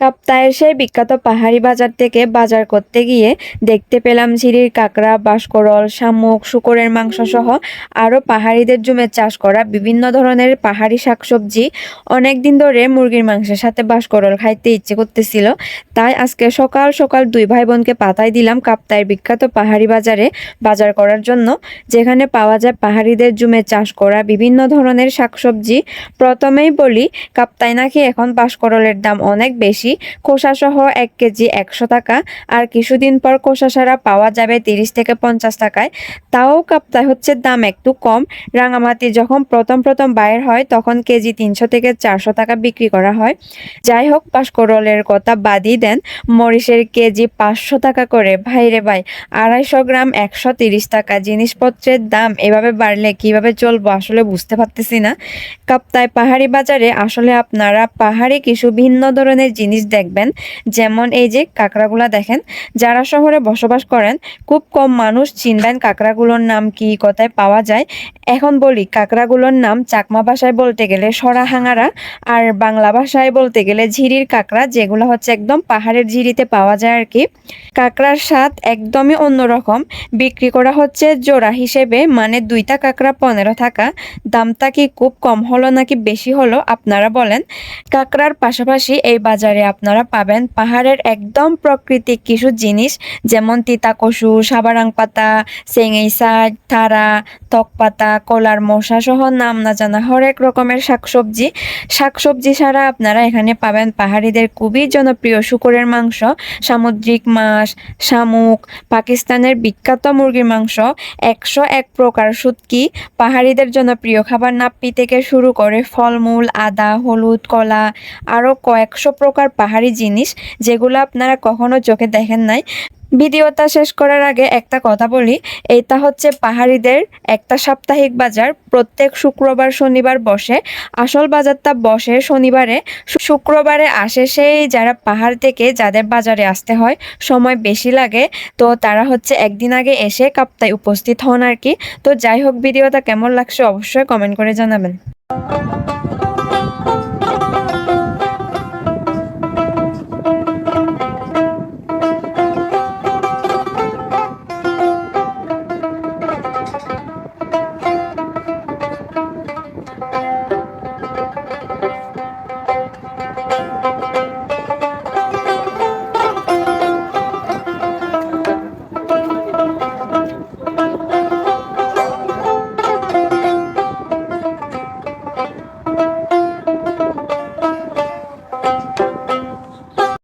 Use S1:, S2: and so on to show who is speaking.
S1: কাপ্তায়ের সেই বিখ্যাত পাহাড়ি বাজার থেকে বাজার করতে গিয়ে দেখতে পেলাম ঝিরির কাঁকড়া, বাঁশকরল, শামুক, শুকরের মাংস সহ আরও পাহাড়িদের জমে চাষ করা বিভিন্ন ধরনের পাহাড়ি শাকসবজি। অনেক দিন ধরে মুরগির মাংসের সাথে বাঁশকরল খাইতে ইচ্ছে করতেছিল। তাই আজকে সকাল সকাল দুই ভাই বোনকে পাতায় দিলাম কাপ্তায়ের বিখ্যাত পাহাড়ি বাজারে বাজার করার জন্য, যেখানে পাওয়া যায় পাহাড়িদের জমে চাষ করা বিভিন্ন ধরনের শাকসবজি। প্রথমেই বলি, কাপ্তায় নাকি এখন বাঁশকরলের দাম অনেক বেশি। খোসা সহ এক কেজি একশো টাকা। আর কিছুদিন পর খোসা সারা পাওয়া যাবে তিরিশ থেকে পঞ্চাশ টাকায়। তাও কাপ্তায় হচ্ছে দাম একটু কম। রাঙামাটি যখন প্রথম প্রথম বাইর হয়, তখন কেজি তিনশো থেকে চারশো টাকা বিক্রি করা হয়। যাই হোক পাঁশকরলের কথা বাদই দেন। মরিচের কেজি পাঁচশো টাকা করে। ভাইরে ভাই, আড়াইশো গ্রাম একশো তিরিশ টাকা। জিনিসপত্রের দাম এভাবে বাড়লে কীভাবে চলবো আসলে বুঝতে পারতেছি না। কাপ্তায় পাহাড়ি বাজারে আসলে আপনারা পাহাড়ি কিছু ভিন্ন ধরনের জিনিস দেখবেন, যেমন এই যে কাঁকড়াগুলা দেখেন, যারা শহরে বসবাস করেন, খুব কম মানুষ চিনবেন কাঁকড়াগুলোর নাম কি, কোথায় পাওয়া যায়। এখন বলি, কাঁকড়াগুলোর নাম চাকমা ভাষায় বলতে গেলে সরাহাঙারা, আর বাংলা ভাষায় বলতে গেলে ঝিরির কাঁকড়া, যেগুলো হচ্ছে একদম পাহাড়ের ঝিরিতে পাওয়া যায় আর কি। কাঁকড়ার স্বাদ একদমই অন্যরকম। বিক্রি করা হচ্ছে জোড়া হিসেবে মানে দুইটা কাঁকড়া পনেরো থাকা। দামটা কি খুব কম হলো নাকি বেশি হলো, আপনারা বলেন। কাঁকড়ার পাশাপাশি এই বাজারে আপনারা পাবেন পাহাড়ের একদম প্রাকৃতিক কিছু জিনিস, যেমন তিতা কচু সাবারাং পাতা শাক, থারা তক পাতা, কলার মশা সহ নাম না জানা হরেক রকমের শাকসবজি। শাকসবজি ছাড়া আপনারা এখানে পাবেন পাহাড়িদের খুবই জনপ্রিয় শুকরের মাংস, সামুদ্রিক মাছ, শামুক, পাকিস্তানের বিখ্যাত মুরগির মাংস। একশো এক প্রকার শুটকি পাহাড়িদের জনপ্রিয় খাবার নাপ্পি থেকে শুরু করে ফলমূল, আদা, হলুদ, কলা আরও কয়েকশো প্রকার পাহাড়ি জিনিস যেগুলো আপনারা কখনো চোখে দেখেন নাই। ভিডিওটা শেষ করার আগে একটা কথা বলি, এটা হচ্ছে পাহাড়িদের একটা সাপ্তাহিক বাজার। প্রত্যেক শুক্রবার, শনিবার বসে। আসল বাজারটা বসে শনিবারে। শুক্রবারে আসে সেই যারা পাহাড় থেকে যাদের বাজারে আসতে হয়, সময় বেশি লাগে। তো তারা হচ্ছে একদিন আগে এসে কাপ্তায় উপস্থিত হন আর কি। তো যাই হোক, ভিডিওটা কেমন লাগছে অবশ্যই কমেন্ট করে জানাবেন।